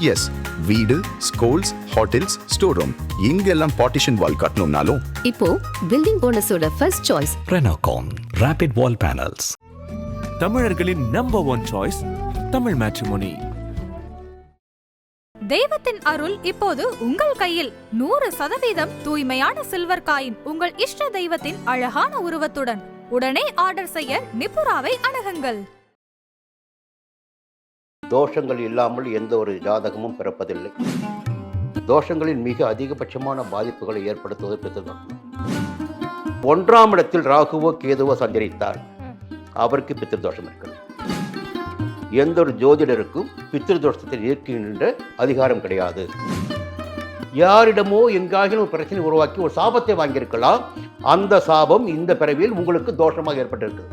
S வீடு schools hotels store room இங்கெல்லாம் partition wall கட்டணும்னாலும் இப்போ building போனஸோட first choice Renocon Rapid Wall Panels. தமிழர்களின் number one choice Tamil matrimony தெய்வத்தின் அருள் இப்போது உங்கள் கையில். நூறு சதவீதம் தூய்மையான சில்வர் காயின் உங்கள் இஷ்ட தெய்வத்தின் அழகான உருவத்துடன். உடனே ஆர்டர் செய்ய நிபுராவை அணுகுங்கள். தோஷங்கள் இல்லாமல் எந்த ஒரு ஜாதகமும் பிறப்பதில்லை. தோஷங்களின் மிக அதிகபட்சமான பாதிப்புகளை ஏற்படுத்துவது பித்திருதோஷம் ஒன்றாம் இடத்தில் ராகுவோ கேதுவோ சஞ்சரித்தார் அவருக்கு பித்திருதோஷம் இருக்கிறது. எந்த ஒரு ஜோதிடருக்கும் பித்திருதோஷத்தை நீக்குகின்ற அதிகாரம் கிடையாது. யாரிடமோ எங்காகிலும் ஒரு பிரச்சனை உருவாக்கி ஒரு சாபத்தை வாங்கியிருக்கலாம். அந்த சாபம் இந்த பிறவியில் உங்களுக்கு தோஷமாக ஏற்பட்டிருக்கு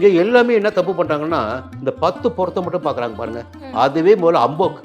இங்க எல்லாமே என்ன தப்பு பண்றாங்கன்னா இந்த பத்து பொருத்தம் மட்டும் பார்க்கறாங்க பாருங்க. அதுவே முதல்ல அம்போக்கு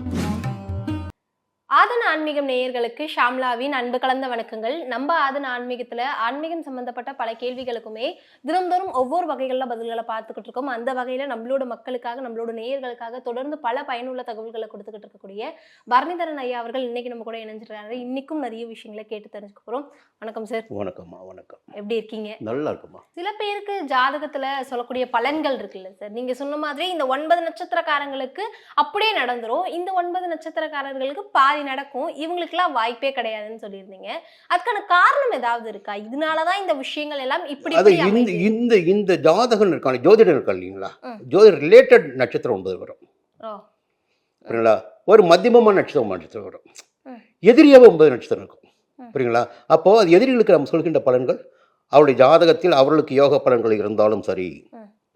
ஆதன ஆன்மீகம் நேயர்களுக்கு ஷாம்லாவின் அன்பு கலந்த வணக்கங்கள். நம்ம ஆதன ஆன்மீகத்துல ஆன்மீகம் சம்பந்தப்பட்ட பல கேள்விகளுக்குமே தினம்தோறும் ஒவ்வொரு வகைகளில் பதில்களை பார்த்துக்கிட்டு இருக்கோம். அந்த வகையில நம்மளோட மக்களுக்காக நம்மளோட நேயர்களுக்காக தொடர்ந்து பல பயனுள்ள தகவல்களை கொடுத்துக்கிட்டு இருக்கக்கூடிய பரணிதரன் ஐயா அவர்கள் இன்னைக்கு நம்ம கூட இணைஞ்சிருக்காரு. இன்னைக்கும் நிறைய விஷயங்களை கேட்டு தெரிஞ்சுக்க போறோம். வணக்கம் சார். வணக்கம்மா வணக்கம். எப்படி இருக்கீங்க? நல்லா இருக்குமா சில பேருக்கு ஜாதகத்துல சொல்லக்கூடிய பலன்கள் இருக்குல்ல சார். நீங்க சொன்ன மாதிரி இந்த ஒன்பது நட்சத்திரக்காரங்களுக்கு அப்படியே நடந்துரும். இந்த ஒன்பது நட்சத்திரக்காரர்களுக்கு பாதி நடக்கும். இவங்களுக்குலாம் வாய்ப்பே கிடையாதுன்னு சொல்லியிருந்தீங்க. அதுக்கான காரணம் ஏதாவது இருக்கா? இதனாலதான் இந்த விஷயங்கள் எல்லாம் இப்படி இந்த. இந்த இந்த ஜாதகம் இருக்காங்க. ஜோதிடம் இருக்கா இல்லைங்களா? ம். ஜோதிடர் ரிலேட்டட் நட்சத்திரம் ஒன்பது வரும். புரியுங்களா ஒரு மத்தியமமான நட்சத்திரம் நட்சத்திரம் வரும். எதிரியாக ஒன்பது நட்சத்திரம் இருக்கும். புரியுங்களா அப்போ அது எதிரிகளுக்கு நம்ம சொல்கின்ற பலன்கள் அவருடைய ஜாதகத்தில் அவர்களுக்கு யோக பலன்கள் இருந்தாலும் சரி.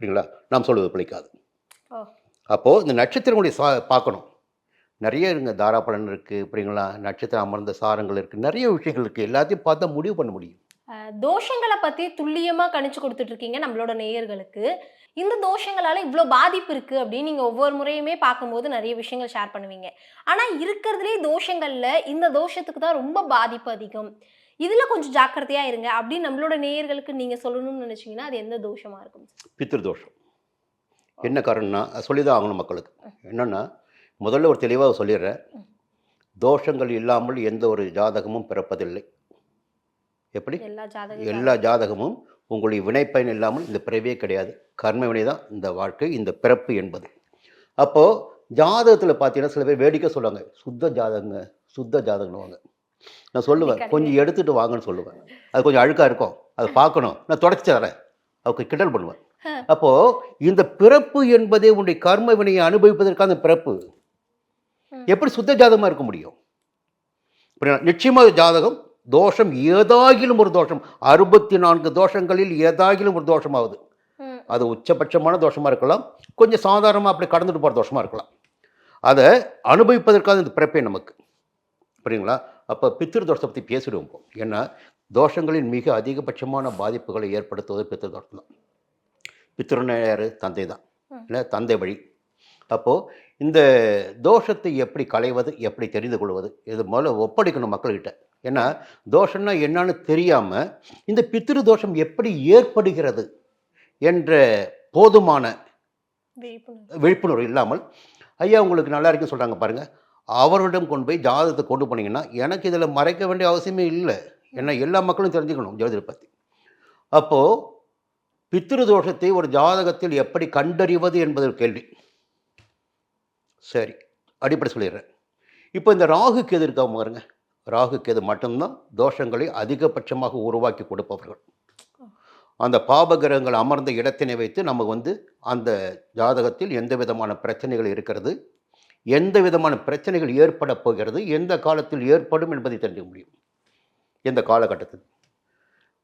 புரியுங்களா நாம் சொல்வது பிழைக்காது. அப்போது இந்த நட்சத்திரங்களுடைய சா பார்க்கணும். நிறைய இருங்க தாராபலன் இருக்குது புரியுங்களா நட்சத்திரம் அமர்ந்த சாரங்கள் இருக்குது நிறைய விஷயங்கள் இருக்குது எல்லாத்தையும் பார்த்தா முடிவு பண்ண முடியும். தோஷங்களை பத்தி துல்லியமா கணிச்சு கொடுத்துட்டு இருக்கீங்க நம்மளோட நேயர்களுக்கு. இந்த தோஷங்களால இவ்வளோ பாதிப்பு இருக்கு அப்படின்னு நீங்க ஒவ்வொரு முறையுமே பார்க்கும்போது நிறைய விஷயங்கள் ஷேர் பண்ணுவீங்க. ஆனா இருக்கிறதுலே தோஷங்கள்ல இந்த தோஷத்துக்கு தான் ரொம்ப பாதிப்பு அதிகம். இதுல கொஞ்சம் ஜாக்கிரதையா இருங்க அப்படின்னு நம்மளோட நேயர்களுக்கு நீங்க சொல்லணும்னு நினைச்சீங்கன்னா அது எந்த தோஷமா இருக்கும்? பித்ருதோஷம். என்ன காரணம்னா சொல்லி தான் ஆகணும் மக்களுக்கு. என்னென்னா முதல்ல ஒரு தெளிவாக சொல்லிடுறேன். தோஷங்கள் இல்லாமல் எந்த ஒரு ஜாதகமும் பிறப்பதில்லை. எப்படி? எல்லா ஜாதகம் எல்லா ஜாதகமும் உங்களுடைய வினைப்பயன் இல்லாமல் இந்த பிறவியே கிடையாது. கர்ம வினை தான் இந்த வாழ்க்கை இந்த பிறப்பு என்பது. அப்போது ஜாதகத்தில் பார்த்தீங்கன்னா சில பேர் வேடிக்கை சொல்லுவாங்க. சுத்த ஜாதகங்க சுத்த ஜாதகம்னுவாங்க நான் சொல்லுவேன். கொஞ்சம் எடுத்துகிட்டு வாங்கன்னு சொல்லுவேன். அது கொஞ்சம் அழுக்காக இருக்கும். அதை பார்க்கணும். நான் தொடச்சி தரேன். அவருக்கு கிண்டல் பண்ணுவேன். அப்போது இந்த பிறப்பு என்பதே உன்னுடைய கர்ம வினையை அனுபவிப்பதற்கான பிறப்பு. எப்படி சுத்த ஜாதகமாக இருக்க முடியும்? நிச்சயமாக ஜாதகம் தோஷம் ஏதாகிலும் ஒரு தோஷம் அறுபத்தி நான்கு தோஷங்களில் ஏதாகிலும் ஒரு தோஷமாகுது ம். அது உச்சபட்சமான தோஷமாக இருக்கலாம் கொஞ்சம் சாதாரணமாக அப்படி கடந்துட்டு போகிற தோஷமாக இருக்கலாம். அதை அனுபவிப்பதற்காக இந்த பிறப்பே நமக்கு. புரியுங்களா அப்போ பித்திரு தோஷத்தை பற்றி பேசிடுவோம். ஏன்னா தோஷங்களின் மிக அதிகபட்சமான பாதிப்புகளை ஏற்படுத்துவது பித்திரு தோஷம் தான் பித்திருன்னு யார்? தந்தை தான். இல்லை தந்தை வழி. அப்போது இந்த தோஷத்தை எப்படி களைவது எப்படி தெரிந்து கொள்வது இது முதல்ல ஒப்படைக்கணும் மக்கள்கிட்ட. ஏன்னா தோஷம்னா என்னன்னு தெரியாமல் இந்த பித்திரு தோஷம் எப்படி ஏற்படுகிறது என்ற போதுமான விழிப்புணர்வு. இல்லாமல் ஐயா உங்களுக்கு நல்லா இருக்குன்னு சொல்கிறாங்க பாருங்கள் அவரிடம் கொண்டு போய் ஜாதகத்தை கொண்டு போனீங்கன்னா எனக்கு இதில் மறைக்க வேண்டிய அவசியமே இல்லை. ஏன்னா எல்லா மக்களும் தெரிஞ்சுக்கணும் ஜோதிடரை பற்றி அப்போது பித்திரு தோஷத்தை ஒரு ஜாதகத்தில் எப்படி கண்டறிவது என்பது கேள்வி. சரி அடிப்படை சொல்லிடுறேன். இப்போ இந்த ராகு கேது இருக்காம பாருங்க. ராகு கேது மட்டும்தான் தோஷங்களை அதிகபட்சமாக உருவாக்கி கொடுப்பவர்கள். அந்த பாபகிரகங்கள் அமர்ந்த இடத்தினை வைத்து நமக்கு வந்து அந்த ஜாதகத்தில் எந்த விதமான பிரச்சனைகள் இருக்கிறது எந்த விதமான பிரச்சனைகள் ஏற்பட போகிறது எந்த காலத்தில் ஏற்படும் என்பதை தெரிஞ்சுக்க முடியும். எந்த காலகட்டத்தில்.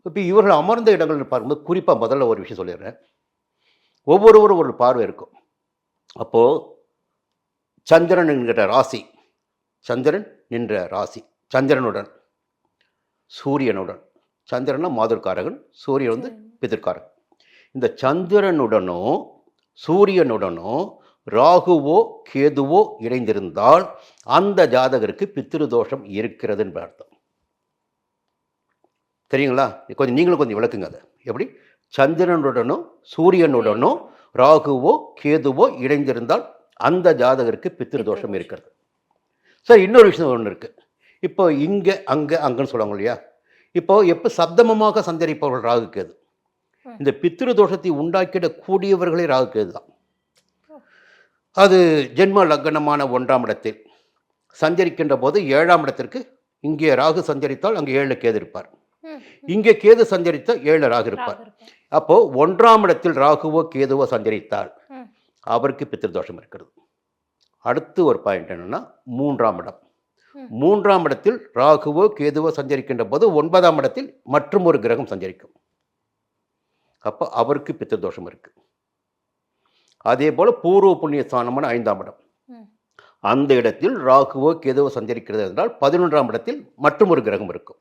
இப்போ இவர்கள் அமர்ந்த இடங்கள் பார்க்கும்போது குறிப்பாக முதல்ல ஒரு விஷயம் சொல்லிடுறேன். ஒவ்வொருவரும் ஒரு பார்வை இருக்கும். அப்போது சந்திரன் என்கிற ராசி. சந்திரன் நின்ற ராசி. சந்திரனுடன் சூரியனுடன். சந்திரனா மாதுர்காரகன் சூரியன் வந்து பிதிர்காரகன். இந்த சந்திரனுடனோ சூரியனுடனோ ராகுவோ கேதுவோ இணைந்திருந்தால் அந்த ஜாதகருக்கு பித்திரு தோஷம் இருக்கிறது என்ற அர்த்தம். தெரியுங்களா? கொஞ்சம் நீங்களும் கொஞ்சம் விளக்குங்க அதை. எப்படி? சந்திரனுடனோ சூரியனுடனோ ராகுவோ கேதுவோ இணைந்திருந்தால் அந்த ஜாதகருக்கு பித்திரு தோஷம் இருக்கிறது. சரி இன்னொரு விஷயம் ஒன்று இருக்குது இப்போ இங்கே அங்கே அங்கன்னு சொல்லுவாங்க இல்லையா? இப்போ எப்போ சப்தமமாக சஞ்சரிப்பவர்கள் ராகு கேது. இந்த பித்திரு தோஷத்தை உண்டாக்கிடக்கூடியவர்களே ராகு கேது தான். அது ஜென்ம லக்னமான ஒன்றாம் இடத்தில் சஞ்சரிக்கின்ற போது ஏழாம் இடத்திற்கு இங்கே ராகு சஞ்சரித்தால் அங்கே ஏழு கேது இருப்பார். இங்கே கேது சஞ்சரித்தால் ஏழு ராகு இருப்பார். அப்போ ஒன்றாம் இடத்தில் ராகுவோ கேதுவோ சஞ்சரித்தால். அவருக்கு பித்திருதோஷம் இருக்கிறது. அடுத்து ஒரு பாயிண்ட் என்னன்னா மூன்றாம் இடம். மூன்றாம் இடத்தில் ராகுவோ கேதுவோ சஞ்சரிக்கின்ற போது ஒன்பதாம் இடத்தில் மற்றும் ஒரு கிரகம் சஞ்சரிக்கும். அப்போ அவருக்கு பித்திருதோஷம் இருக்கு. அதே போல பூர்வ புண்ணிய ஸ்தானமான ஐந்தாம் இடம். அந்த இடத்தில் ராகுவோ கேதுவோ சஞ்சரிக்கிறது என்றால் பதினொன்றாம் இடத்தில் மற்றும் ஒரு கிரகம் இருக்கும்.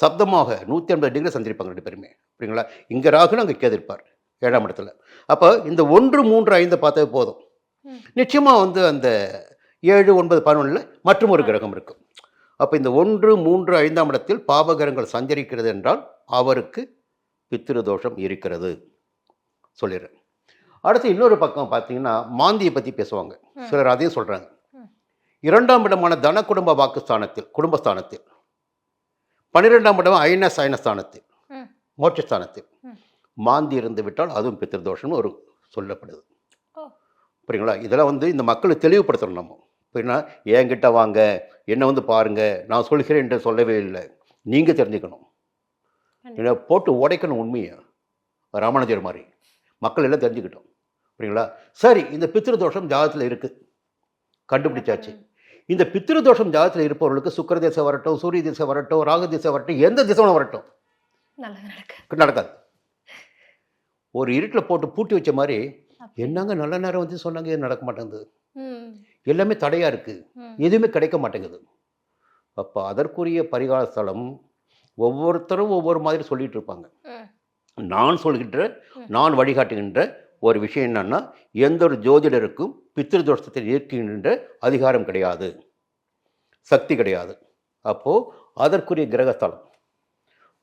சப்தமாக நூற்றி ஐம்பது டிகிரி சஞ்சரிப்பாங்க ரெண்டு பேருமே. அப்படிங்களா இங்கே ராகுன்னு அங்கே கேது இருப்பார். ஏழாம் இடத்துல. அப்போ இந்த ஒன்று மூன்று ஐந்து பார்த்தது போதும். நிச்சயமாக வந்து அந்த ஏழு ஒன்பது பதினொன்றில் மற்றும் ஒரு கிரகம் இருக்கும். அப்போ இந்த ஒன்று மூன்று ஐந்தாம் இடத்தில் பாவகிரகங்கள் சஞ்சரிக்கிறது என்றால் அவருக்கு பித்திரு தோஷம் இருக்கிறது சொல்லிடுறேன் அடுத்து இன்னொரு பக்கம் பார்த்தீங்கன்னா மாந்தியை பற்றி பேசுவாங்க. சிலர் அதையும் சொல்கிறாங்க. இரண்டாம் இடமான தன குடும்ப வாக்குஸ்தானத்தில் குடும்பஸ்தானத்தில். பன்னிரெண்டாம் இடம் ஐனஸ் ஐனஸ்தானத்தில். மோட்சஸ்தானத்தில். மாந்தி இருந்து விட்டால் அதுவும் பித்திருதோஷம்னு ஒரு சொல்லப்படுது. புரியுங்களா? இதெல்லாம் வந்து இந்த மக்களை தெளிவுபடுத்தணும் நம்ம. புரியுனா என்கிட்ட வாங்க என்னை வந்து பாருங்க நான் சொல்கிறேன் என்று சொல்லவே இல்லை. நீங்கள் தெரிஞ்சுக்கணும். ஏன்னா போட்டு உடைக்கணும் உண்மையை. ராமானுஜர் மாதிரி. மக்கள் எல்லாம் தெரிஞ்சுக்கிட்டோம். புரியுங்களா சரி இந்த பித்திரு தோஷம் ஜாதகத்தில் இருக்குது கண்டுபிடிச்சாச்சு. இந்த பித்திரு தோஷம் ஜாதகத்தில் இருப்பவர்களுக்கு சுக்கர திசை வரட்டும் சூரிய திசை வரட்டும் ராகு திசை வரட்டும் எந்த திசை வரட்டும். நடக்காது. ஒரு இருட்டில் போட்டு பூட்டி வச்ச மாதிரி என்னங்க நல்ல நேரம் வந்து சொன்னாங்க இது நடக்க மாட்டேங்குது. எல்லாமே தடையாக இருக்குது. எதுவுமே கிடைக்க மாட்டேங்குது. அப்போ அதற்குரிய பரிகார ஸ்தலம் ஒவ்வொருத்தரும் ஒவ்வொரு மாதிரி சொல்லிட்டு இருப்பாங்க. நான் சொல்கின்ற நான் வழிகாட்டுகின்ற ஒரு விஷயம் என்னன்னா எந்த ஒரு ஜோதிடருக்கும் பித்திருதோஷத்தை இயக்குகின்ற அதிகாரம் கிடையாது. சக்தி கிடையாது. அப்போது அதற்குரிய கிரகஸ்தலம்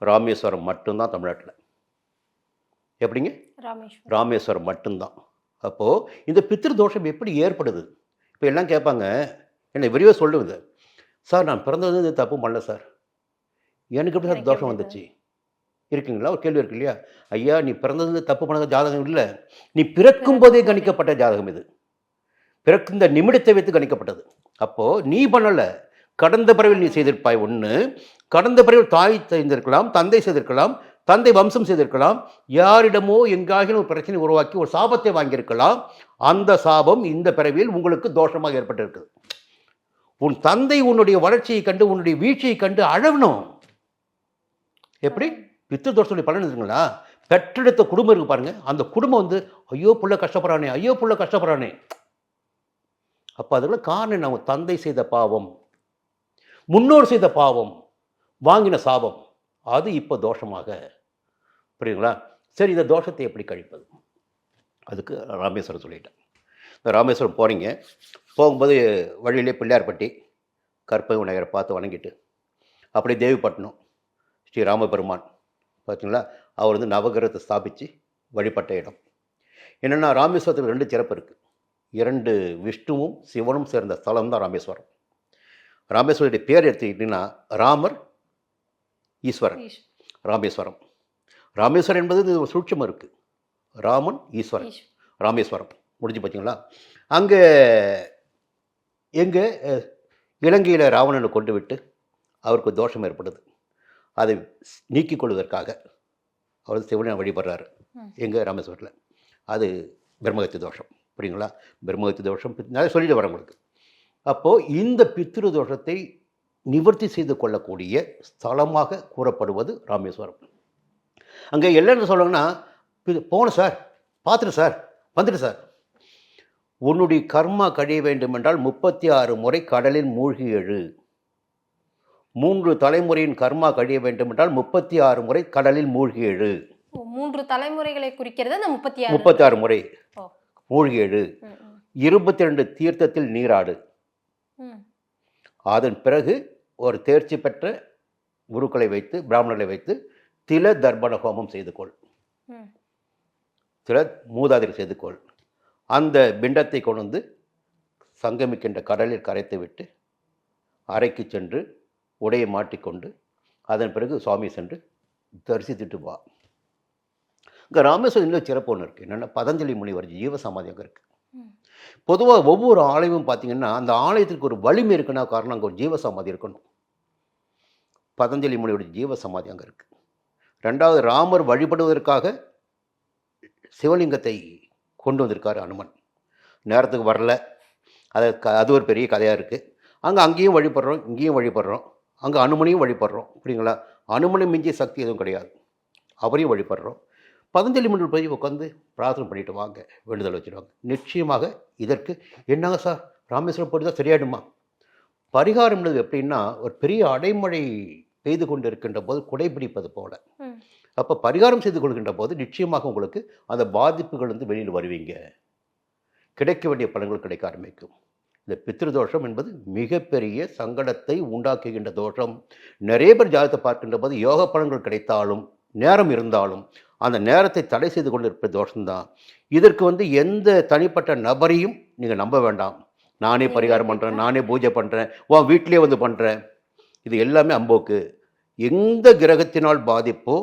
ராமேஸ்வரம் மட்டும்தான் தமிழ்நாட்டில். எப்படிங்க? ராமேஸ்வரம். ராமேஸ்வரம் மட்டும்தான். அப்போது இந்த பித்திருதோஷம் எப்படி ஏற்படுது? இப்போ எல்லாம் கேட்பாங்க. என்னை விரிவாக சொல்லுவது சார் நான் பிறந்தது இது தப்பு பண்ணல சார். எனக்கு எப்படி சார் தோஷம் வந்துச்சு? இருக்குங்களா? ஒரு கேள்வி இருக்கு இல்லையா? ஐயா நீ பிறந்தது தப்பு பண்ணத ஜாதகம் இல்லை. நீ பிறக்கும் போதே கணிக்கப்பட்ட ஜாதகம் இது. பிறக்கின்ற நிமிடத்தை வைத்து கணிக்கப்பட்டது. அப்போது நீ பண்ணலை. கடந்த பிறவில் நீ செய்திருப்பாய் ஒன்று கடந்த பிறவில் தாய் செய்திருக்கலாம் தந்தை செய்திருக்கலாம் தந்தை வம்சம் செய்திருக்கலாம். யாரிடமோ எங்காகிலும் ஒரு பிரச்சனை உருவாக்கி ஒரு சாபத்தை வாங்கியிருக்கலாம். அந்த சாபம் இந்த பிறவியில் உங்களுக்கு தோஷமாக ஏற்பட்டிருக்குது. உன் தந்தை உன்னுடைய வளர்ச்சியை கண்டு உன்னுடைய வீழ்ச்சியை கண்டு அழவணும் எப்படி? பித்து தோஷத்துடைய பலன் இருக்குங்களா? பெற்றெடுத்த குடும்பம் இருக்கு பாருங்க. அந்த குடும்பம் வந்து ஐயோ புள்ள கஷ்டப்படுறானே ஐயோ புள்ள கஷ்டப்படுறானே. அப்போ அதுக்குள்ள காரணம் என்ன? தந்தை செய்த பாவம் முன்னோர் செய்த பாவம் வாங்கின சாபம். அது இப்போ தோஷமாக புரியுங்களா சரி இந்த தோஷத்தை எப்படி கழிப்பது? அதுக்கு ராமேஸ்வரம் சொல்லிட்டேன் இந்த ராமேஸ்வரம் போகிறீங்க போகும்போது வழியிலே பிள்ளையார்பட்டி கற்பக விநாயகரை பார்த்து வணங்கிட்டு அப்படியே தேவிப்பட்டினம் ஸ்ரீ ராமபெருமான் பார்த்தீங்களா அவர் வந்து நவகிரகத்தை ஸ்தாபித்து வழிபட்ட இடம். என்னென்னா ராமேஸ்வரத்துக்கு ரெண்டு சிறப்பு இருக்குது இரண்டு விஷ்ணுவும் சிவனும் சேர்ந்த ஸ்தலம் தான் ராமேஸ்வரம். ராமேஸ்வரத்துடைய பேர் எடுத்துக்கிட்டிங்கன்னா ராமர் ஈஸ்வரன். ராமேஸ்வரம். ராமேஸ்வரம் என்பது சூட்சமாக இருக்குது ராமன் ஈஸ்வரன். ராமேஸ்வரம். முடிஞ்சு பார்த்தீங்களா அங்கே எங்கே இலங்கையில் ராவணனை கொண்டு விட்டு அவருக்கு தோஷம் ஏற்படுது அதை நீக்கிக் கொள்வதற்காக அவர் சிவனை வழிபடுறாரு. ம். எங்கே? ராமேஸ்வரத்தில். அது பிரம்மகத்தி தோஷம். புரியுங்களா பிரம்மகத்தி தோஷம். நான் சொல்லிட்டு வரேன் உங்களுக்கு. அப்போது இந்த பித்ரு தோஷத்தை நிவர்த்தி செய்து கொள்ளக்கூடிய ஸ்தலமாக கூறப்படுவது ராமேஸ்வரம். அங்கே எல்லாரும் சொல்லுவாங்கன்னா "இது போகணும் சார் பார்த்துட்டு சார் வந்துட்டு சார். உன்னுடைய கர்மா கழிய வேண்டும் என்றால் முப்பத்தி ஆறு முறை கடலில் மூழ்கி எழு. மூன்று தலைமுறையின் கர்மா கழிய வேண்டும் என்றால் முப்பத்தி ஆறு முறை கடலில் மூழ்கி எழு. மூன்று தலைமுறைகளை குறிக்கிறது அந்த முப்பத்தி ஆறு முப்பத்தி ஆறு முறை. மூழ்கி எழு. இருபத்தி ரெண்டு தீர்த்தத்தில் நீராடு. அதன் பிறகு ஒரு தேர்ச்சி பெற்ற குருக்களை வைத்து பிராமணர்களை வைத்து தில தர்ப்பண ஹோமம் செய்து கொள். தில மூதாதிரி செய்து கொள். அந்த பிண்டத்தை கொண்டு வந்து சங்கமிக்கின்ற கடலில் கரைத்து விட்டு அறைக்கு சென்று உடையை மாட்டிக்கொண்டு அதன் பிறகு சுவாமி சென்று தரிசித்துட்டு வா. இங்கே ராமேஸ்வரம் இன்னும் சிறப்பு ஒன்று இருக்குது என்னென்னா பதஞ்சலி முனிவர் ஜீவ சமாதி அங்கே இருக்குது பொதுவாக ஒவ்வொரு ஆலயமும் பார்த்தீங்கன்னா அந்த ஆலயத்திற்கு ஒரு வலிமை இருக்குன்னா காரணம் அங்கே ஒரு ஜீவ சமாதி இருக்கணும். பதஞ்சலி முனிவருடைய ஜீவ சமாதி அங்கே இருக்குது ரெண்டாவது ராமர் வழிபடுவதற்காக சிவலிங்கத்தை கொண்டு வந்திருக்கார் அனுமன். நேரத்துக்கு வரல. அது க அது ஒரு பெரிய கதையாக இருக்குது அங்கே அங்கேயும் வழிபடுறோம் இங்கேயும் வழிபடுறோம். அங்கே அனுமனையும் வழிபடுறோம் அப்படிங்களா அனுமனை மிஞ்சிய சக்தி எதுவும் கிடையாது. அவரையும் வழிபடுறோம். பதஞ்சலி முனிவர் போய் உட்காந்து பிரார்த்தனை பண்ணிட்டு வாங்க வேண்டுதல் வச்சுருவாங்க நிச்சயமாக இதற்கு என்னங்க சார் ராமேஸ்வரம் போட்டு தான் சரியாயிடுமா? பரிகாரம்ன்றது எப்படின்னா ஒரு பெரிய அடைமழை பெய்து கொண்டு இருக்கின்ற போது குடைபிடிப்பது போல. அப்போ பரிகாரம் செய்து கொள்கின்ற போது நிச்சயமாக உங்களுக்கு அந்த பாதிப்புகள் வந்து வெளியில் வருவீங்க. கிடைக்க வேண்டிய பலன்கள் கிடைக்க ஆரம்பிக்கும். இந்த பித்ருதோஷம் என்பது மிகப்பெரிய சங்கடத்தை உண்டாக்குகின்ற தோஷம். நிறைய பேர் ஜாதகத்தை பார்க்கின்ற போது யோக பலன்கள் கிடைத்தாலும் நேரம் இருந்தாலும் அந்த நேரத்தை தடை செய்து கொண்டு இருப்ப தோஷம்தான். இதற்கு வந்து எந்த தனிப்பட்ட நபரையும் நீங்கள் நம்ப வேண்டாம். நானே பரிகாரம் பண்ணுறேன் நானே பூஜை பண்ணுறேன் உன் வீட்டிலே வந்து பண்ணுறேன் இது எல்லாமே அம்போக்கு. எந்த கிரகத்தினால் பாதிப்போ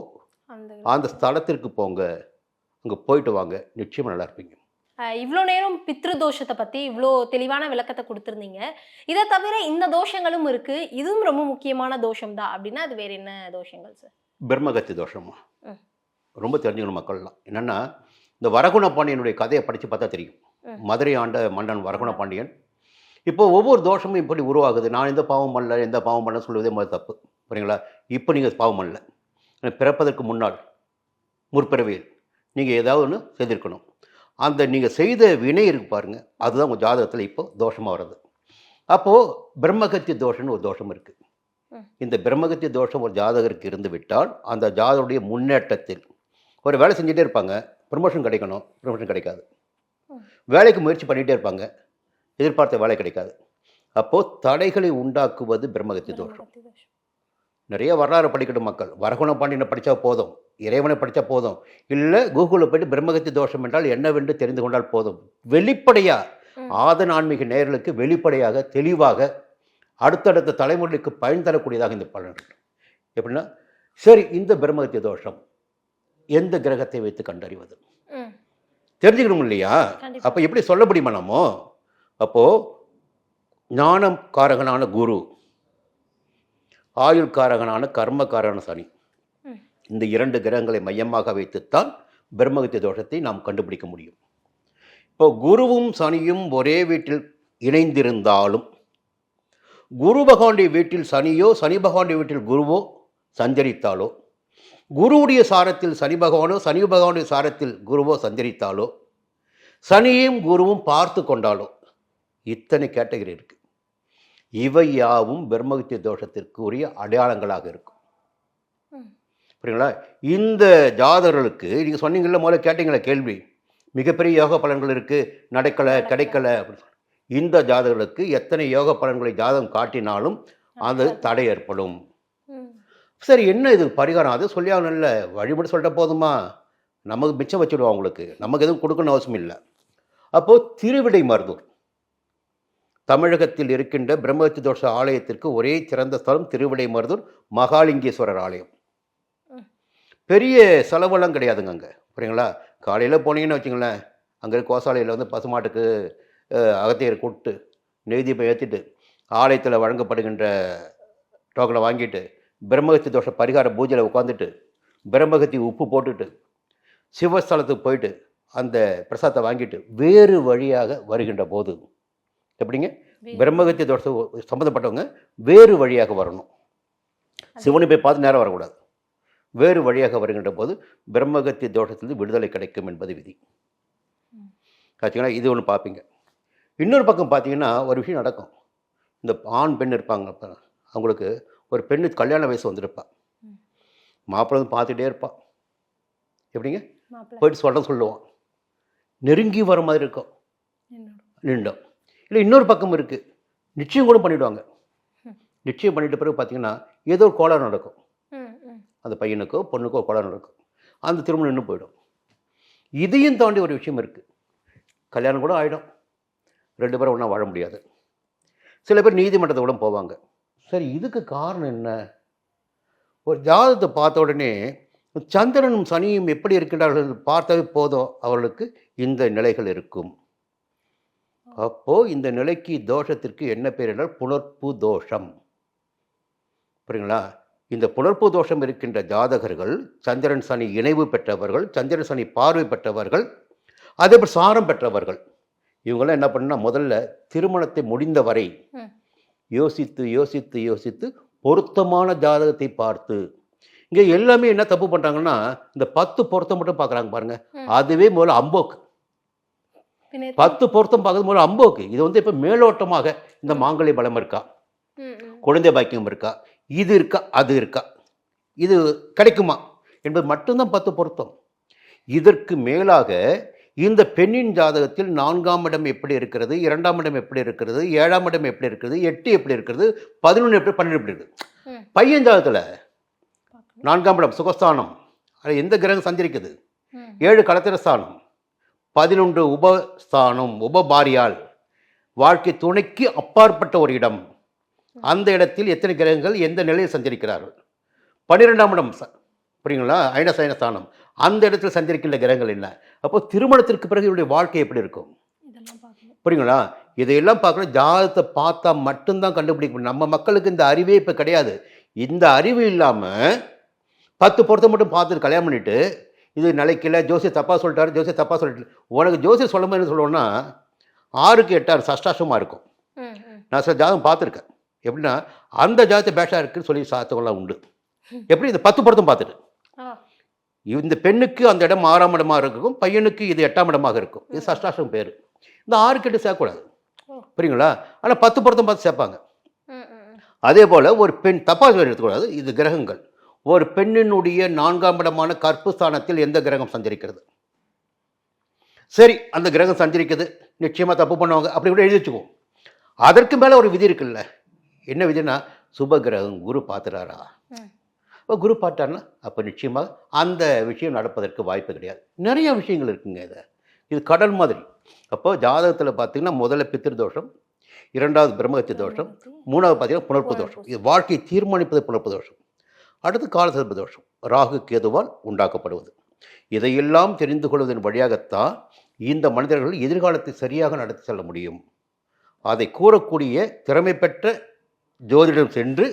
அந்த அந்த ஸ்தலத்திற்கு போங்க. அங்கே போயிட்டு வாங்க. நிச்சயமாக நல்லா இருப்பீங்க. இவ்வளோ நேரம் பித்ரு தோஷத்தை பத்தி இவ்வளோ தெளிவான விளக்கத்தை கொடுத்துருந்தீங்க. இதை தவிர இந்த தோஷங்களும் இருக்கு. இதுவும் ரொம்ப முக்கியமான தோஷம் தான் அப்படின்னா அது வேற என்ன தோஷங்கள் சார் பிரம்மகத்தி தோஷமா. ரொம்ப தெரிஞ்சுக்கணும் மக்கள்லாம். என்னென்னா இந்த வரகுண பாண்டியனுடைய கதையை படித்து பார்த்தா தெரியும். மதுரை ஆண்ட மன்னன் வரகுண பாண்டியன் இப்போ ஒவ்வொரு தோஷமும் இப்படி உருவாகுது. நான் எந்த பாவம் பண்ணல எந்த பாவம் பண்ணல சொல்லுவதே முதல் தப்பு. புரியுங்களா? இப்போ நீங்கள் பாவம் பண்ணல. பிறப்பதற்கு முன்னால் முற்பிறவியில் நீங்கள் ஏதாவது ஒன்று செய்திருக்கணும். அந்த நீங்கள் செய்த வினை இருக்கு பாருங்க. அதுதான் உங்கள் ஜாதகத்தில் இப்போ தோஷமாக வருது அப்போது பிரம்மகத்தி தோஷம்னு ஒரு தோஷம் இருக்குது. இந்த பிரம்மகத்தி தோஷம் ஒரு ஜாதகருக்கு இருந்து விட்டால் அந்த ஜாதகருடைய முன்னேற்றத்தில் ஒரு வேலை செஞ்சுட்டே இருப்பாங்க. ப்ரமோஷன் கிடைக்கணும். ப்ரமோஷன் கிடைக்காது. வேலைக்கு முயற்சி பண்ணிகிட்டே இருப்பாங்க. எதிர்பார்த்த வேலை கிடைக்காது. அப்போது தடைகளை உண்டாக்குவது பிரம்மகத்தி தோஷம் நிறைய வரலாறு படிக்கட்டும் மக்கள். வரகுண பாண்டியனை படித்தா போதும். இறைவனை படித்தா போதும். இல்லை கூகுளில் போயிட்டு பிரம்மகத்தி தோஷம் என்றால் என்னவென்று தெரிந்து கொண்டால் போதும். வெளிப்படையாக. ஆதன் ஆன்மீக நேயர்களுக்கு வெளிப்படையாக தெளிவாக அடுத்தடுத்த தலைமுறைக்கு பயன் தரக்கூடியதாக இந்த பலன் இருக்கு. எப்படின்னா சரி இந்த பிரம்மகத்தி தோஷம் எந்த கிரகத்தை வைத்து கண்டறிவது? தெரிஞ்சுக்கணும் இல்லையா. அப்போ எப்படி சொல்ல முடியுமா நம்மோ? அப்போது ஞானம் காரகனான குரு ஆயுள் காரகனான கர்மகாரகன சனி. இந்த இரண்டு கிரகங்களை மையமாக வைத்துத்தான் பிரம்மகத்திய தோஷத்தை நாம் கண்டுபிடிக்க முடியும் இப்போ குருவும் சனியும் ஒரே வீட்டில் இணைந்திருந்தாலும் குரு பகவானுடைய வீட்டில் சனியோ சனி பகவானுடைய வீட்டில் குருவோ சஞ்சரித்தாலோ குருவுடைய சாரத்தில் சனி பகவானோ சனி பகவானுடைய சாரத்தில் குருவோ சஞ்சரித்தாலோ சனியும் குருவும் பார்த்து கொண்டாலோ இத்தனை கேட்டகரி இருக்கு. இவை யாவும் பிரம்மகத்திய தோஷத்திற்கு உரிய அடையாளங்களாக இருக்கும். புரியுங்களா இந்த ஜாதகர்களுக்கு நீங்கள் சொன்னீங்கல்ல முதல்ல கேட்டீங்களா கேள்வி மிகப்பெரிய யோக பலன்கள் இருக்குது நடக்கலை கிடைக்கல அப்படின்னு. இந்த ஜாதகர்களுக்கு எத்தனை யோக பலன்களை ஜாதகம் காட்டினாலும் அது தடை ஏற்படும். சரி என்ன இது பரிகாரம்? அது சொல்லி ஆகணும்ல வழிபட சொல்லிட்ட போதுமா? நமக்கு மிச்சம் வச்சுடுவோம் அவங்களுக்கு. நமக்கு எதுவும் கொடுக்கணும் அவசியம் இல்லை. அப்போது திருவிடை மருதூர். தமிழகத்தில் இருக்கின்ற பிரம்மஹத்தி தோஷ ஆலயத்திற்கு ஒரே சிறந்த ஸ்தலம் திருவிடைமருதூர் மகாலிங்கேஸ்வரர் ஆலயம். பெரிய செலவெல்லாம் கிடையாதுங்க அங்கே. புரியுங்களா? காலையில் போனீங்கன்னு வச்சுங்களேன். அங்கே இருக்க கோசாலையில் வந்து பசுமாட்டுக்கு அகத்தியர் கூப்பிட்டு நெய்தீபம் ஏற்றிட்டு ஆலயத்தில் வழங்கப்படுகின்ற டோக்கனை வாங்கிட்டு பிரம்மகத்தி தோஷ பரிகார பூஜையில் உட்காந்துட்டு பிரம்மகத்தி உப்பு போட்டுட்டு சிவஸ்தலத்துக்கு போயிட்டு அந்த பிரசாதத்தை வாங்கிட்டு வேறு வழியாக வருகின்ற போது எப்படிங்க? பிரம்மகத்தி தோஷ சம்மந்தப்பட்டவங்க வேறு வழியாக வரணும். சிவனை போய் பார்த்து நேரம் வரக்கூடாது. வேறு வழியாக வருகின்ற போது பிரம்மகத்தி தோஷத்திலிருந்து விடுதலை கிடைக்கும் என்பது விதி. ஆச்சுங்களா இது ஒன்று பார்ப்பீங்க இன்னொரு பக்கம் பார்த்தீங்கன்னா ஒரு விஷயம் நடக்கும். இந்த ஆண் பெண் இருப்பாங்க அவங்களுக்கு ஒரு பெண்ணு கல்யாண வயசு வந்திருப்பா. மாப்பிள்ளை வந்து பார்த்துட்டே இருப்பா. எப்படிங்க? போயிட்டு சொல்ல சொல்லுவான். நெருங்கி வர மாதிரி இருக்கும். நின்றோம். இல்லை இன்னொரு பக்கம் இருக்குது நிச்சயம் கூட பண்ணிவிடுவாங்க நிச்சயம் பண்ணிட்ட பிறகு பார்த்தீங்கன்னா ஏதோ ஒரு கோளாறு நடக்கும். அந்த பையனுக்கோ பொண்ணுக்கோ கோளாறு நடக்கும். அந்த திருமணம் நின்று போயிடும். இதையும் தாண்டி ஒரு விஷயம் இருக்குது கல்யாணம் கூட ஆகிடும் ரெண்டு பேரும் ஒன்றா வாழ முடியாது. சில பேர் நீதிமன்றத்தை கூட போவாங்க. சரி இதுக்கு காரணம் என்ன? ஒரு ஜாதகத்தை பார்த்த உடனே சந்திரனும் சனியும் எப்படி இருக்கின்றார்கள் பார்த்தாவே போதும். அவர்களுக்கு இந்த நிலைகள் இருக்கும். அப்போ இந்த நிலைக்கு தோஷத்திற்கு என்ன பேர் என்றால் புணர்ப்பு தோஷம். புரியுங்களா? இந்த புணர்ப்பு தோஷம் இருக்கின்ற ஜாதகர்கள் சந்திரன் சனி இணைவு பெற்றவர்கள் சந்திரன் சனி பார்வை பெற்றவர்கள் அதே போல் சாரம் பெற்றவர்கள். இவங்கெல்லாம் என்ன பண்ணா முதல்ல திருமணத்தை முடிந்தவரை ம். யோசித்து யோசித்து யோசித்து பொருத்தமான ஜாதகத்தை பார்த்து. இங்கே எல்லாமே என்ன தப்பு பண்ணுறாங்கன்னா இந்த பத்து பொருத்தம் மட்டும் பார்க்குறாங்க பாருங்க. ம். அதுவே முதல்ல அம்போக்கு பத்து பொருத்தம் பார்க்கறது முதல்ல அம்போக்கு இது வந்து இப்போ மேலோட்டமாக இந்த மாங்கல்ய பலம் இருக்கா. குழந்தை பாக்கியம் இருக்கா? இது இருக்கா? அது இருக்கா? இது கிடைக்குமா? என்பது மட்டும்தான் பத்து பொருத்தம். இதற்கு மேலாக இந்த பெண்ணின் ஜாதகத்தில் நான்காம் இடம் எப்படி இருக்கிறது? இரண்டாம் இடம் எப்படி இருக்கிறது? ஏழாம் இடம் எப்படி இருக்கிறது? எட்டு எப்படி இருக்கிறது? பதினொன்று எப்படி பன்னெண்டு எப்படி இருக்குது. பையன் ஜாதகத்தில். நான்காம் இடம் சுகஸ்தானம். எந்த கிரகம் சஞ்சரிக்குது? ம். ஏழு களத்திரஸ்தானம் பதினொன்று உபஸ்தானம் உபபாரியால் வாழ்க்கை துணைக்கு அப்பாற்பட்ட ஒரு இடம். அந்த இடத்தில் எத்தனை கிரகங்கள் எந்த நிலையில் சஞ்சரிக்கிறார்கள்? பன்னிரெண்டாம் இடம் புரியுங்களா? ஐனசைன ஸ்தானம் அந்த இடத்தில் சஞ்சரிக்கின்ற கிரகங்கள் என்ன? அப்போ திருமணத்திற்கு பிறகு இவருடைய வாழ்க்கை எப்படி இருக்கும்? புரியுங்களா? இதையெல்லாம் பார்க்கணும். ஜாதகத்தை பார்த்தா மட்டும்தான் கண்டுபிடிக்க முடியும். நம்ம மக்களுக்கு இந்த அறிவே இப்போ கிடையாது. இந்த அறிவு இல்லாமல் பத்து பொருத்தம் மட்டும் பார்த்துட்டு கல்யாணம் பண்ணிட்டு இது நிலைக்கல. ஜோசி தப்பாக சொல்லிட்டாரு ஜோசி தப்பாக சொல்லிட்டு. உனக்கு ஜோசி சொல்லும்போது என்ன சொல்லுவோன்னா ஆறுக்கு எட்டாறு சஷ்டாசமாக இருக்கும். நான் சில ஜாதகம் பார்த்துருக்கேன். எப்படின்னா அந்த ஜாதகத்தை பேஷா இருக்குன்னு சொல்லி சாத்தவங்களாம் உண்டு. எப்படி? இந்த பத்து பொருத்தம் பார்த்துட்டு. இந்த பெண்ணுக்கு அந்த இடம் ஆறாம் இடமா இருக்கும் பையனுக்கு இது எட்டாம் இடமாக இருக்கும். இது சஷ்டாசம் பேர். இந்த ஆறு கெட்டு சேர்க்கக்கூடாது. புரியுங்களா? ஆனால் பத்து பொருத்தம் பார்த்து சேர்ப்பாங்க. அதே போல் ஒரு பெண் தப்பாக சொல்லி எடுத்துக்கூடாது இது கிரகங்கள். ஒரு பெண்ணினுடைய நான்காம் இடமான கற்பு ஸ்தானத்தில் எந்த கிரகம் சஞ்சரிக்கிறது? சரி அந்த கிரகம் சஞ்சரிக்குது. நிச்சயமாக தப்பு பண்ணுவாங்க. அப்படி கூட எழுதி வச்சுக்குவோம். அதற்கு மேலே ஒரு விதி இருக்குல்ல. என்ன விதினா சுப கிரகம் குரு பார்த்துறாரா. இப்போ குரு பார்த்தாருன்னா அப்போ நிச்சயமாக அந்த விஷயம் நடப்பதற்கு வாய்ப்பு கிடையாது. நிறைய விஷயங்கள் இருக்குங்க இதை. இது கடல் மாதிரி. அப்போ ஜாதகத்தில் பார்த்தீங்கன்னா முதல்ல பித்திரு தோஷம் இரண்டாவது பிரம்மகத்தி தோஷம் மூணாவது பார்த்தீங்கன்னா புணர்ப்பு தோஷம். இது வாழ்க்கையை தீர்மானிப்பது புணர்ப்பு தோஷம். அடுத்து காலசர்ப தோஷம் ராகு கேதுவால் உண்டாக்கப்படுவது. இதையெல்லாம் தெரிந்து கொள்வதன் வழியாகத்தான் இந்த மனிதர்கள் எதிர்காலத்தை சரியாக நடத்தி செல்ல முடியும். அதை கூறக்கூடிய திறமை பெற்ற ஜோதிடம் சென்று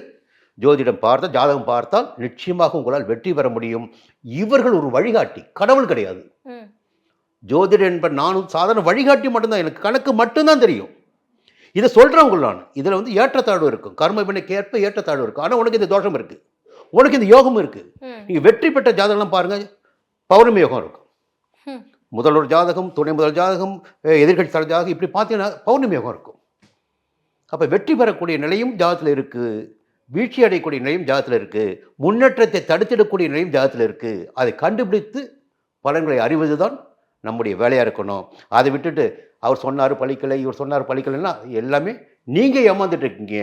ஜோதிடம் பார்த்தால் ஜாதகம் பார்த்தால் நிச்சயமாக உங்களால் வெற்றி பெற முடியும். இவர்கள் ஒரு வழிகாட்டி கடவுள் கிடையாது. ம். ஜோதிடர் என்ப நானும் சாதாரண வழிகாட்டி மட்டும்தான் எனக்கு கணக்கு மட்டும்தான் தெரியும். இதை சொல்கிறவங்க நான். இதில் வந்து ஏற்றத்தாழ்வு இருக்கும். கர்ம வினைக்கு ஏற்ப ஏற்றத்தாழ்வு இருக்கும். ஆனால் உனக்கு இந்த தோஷம் இருக்குது உனக்கு இந்த யோகம் இருக்குது. நீங்கள் வெற்றி பெற்ற ஜாதகம்லாம் பாருங்கள் பௌர்ணமி யோகம் இருக்கும். முதல்வர் ஜாதகம் துணை முதல் ஜாதகம் அஹ் எதிர்க்கட்சி தலைவர் ஜாதகம் இப்படி பார்த்தீங்கன்னா பௌர்ணமி யோகம் இருக்கும். அப்போ வெற்றி பெறக்கூடிய நிலையும் ஜாதத்தில் இருக்குது வீழ்ச்சி அடையக்கூடிய நிலையும் ஜாதத்தில் இருக்குது முன்னேற்றத்தை தடுத்திடக்கூடிய நிலையும் ஜாதத்தில் இருக்குது அதை கண்டுபிடித்து பலன்களை அறிவது தான் நம்முடைய வேலையாக இருக்கணும். அதை விட்டுட்டு அவர் சொன்னார் பழிக்கலை இவர் சொன்னார் பழிக்கலைன்னா எல்லாமே நீங்கள் ஏமாந்துட்டு இருக்கீங்க.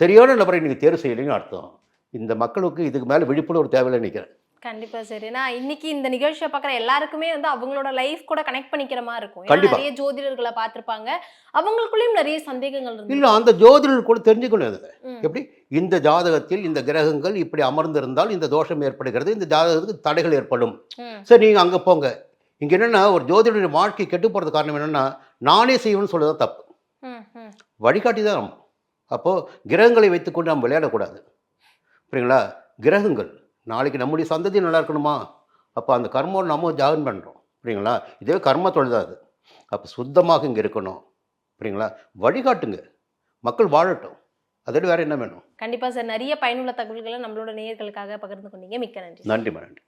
சரியான நபரை நீங்கள் தேர்வு செய்யலைன்னு அர்த்தம். இந்த மக்களுக்கு இதுக்கு மேலே விழிப்புணர்வு தேவையில்லை நினைக்கிறேன். கண்டிப்பா சரி. நான் இன்னைக்கு இந்த நிகழ்ச்சியை பார்க்குற எல்லாருக்குமே வந்து அவங்களோட லைஃப் கூட கனெக்ட் பண்ணிக்கிற மாதிரி இருக்கும். நிறைய ஜோதிடர்களை பார்த்திருப்பாங்க. அவங்களுக்குள்ளேயும் நிறைய சந்தேகங்கள் இருந்து இல்லை அந்த ஜோதிடர் கூட தெரிஞ்சுக்கணும் அதை. எப்படி? இந்த ஜாதகத்தில் இந்த கிரகங்கள் இப்படி அமர்ந்திருந்தால் இந்த தோஷம் ஏற்படுகிறது இந்த ஜாதகத்துக்கு தடைகள் ஏற்படும். சரி நீங்கள் அங்கே போங்க. இங்கே என்னென்னா ஒரு ஜோதிடருடைய வாழ்க்கை கெட்டு போகிறது காரணம் என்னென்னா நானே செய்வேன்னு சொல்லுறது தப்பு. வழிகாட்டி தான் அப்போது கிரகங்களை வைத்துக்கொண்டு நம்ம விளையாடக்கூடாது. புரியுங்களா கிரகங்கள். நாளைக்கு நம்முடைய சந்ததி நல்லா இருக்கணுமா? அப்போ அந்த கர்மம் நம்ம ஜாகன் பண்ணுறோம் புரியுங்களா இதே கர்ம தொழில் தான் அது. அப்போ சுத்தமாக இங்கே இருக்கணும். புரியுங்களா வழிகாட்டுங்க. மக்கள் வாழட்டும். அதோட வேறு என்ன வேணும்? கண்டிப்பா சார். நிறைய பயனுள்ள தகவல்களை நம்மளோட நேயர்களுக்காக பகிர்ந்து கொண்டீங்க. மிக்க நன்றி நன்றி நன்றி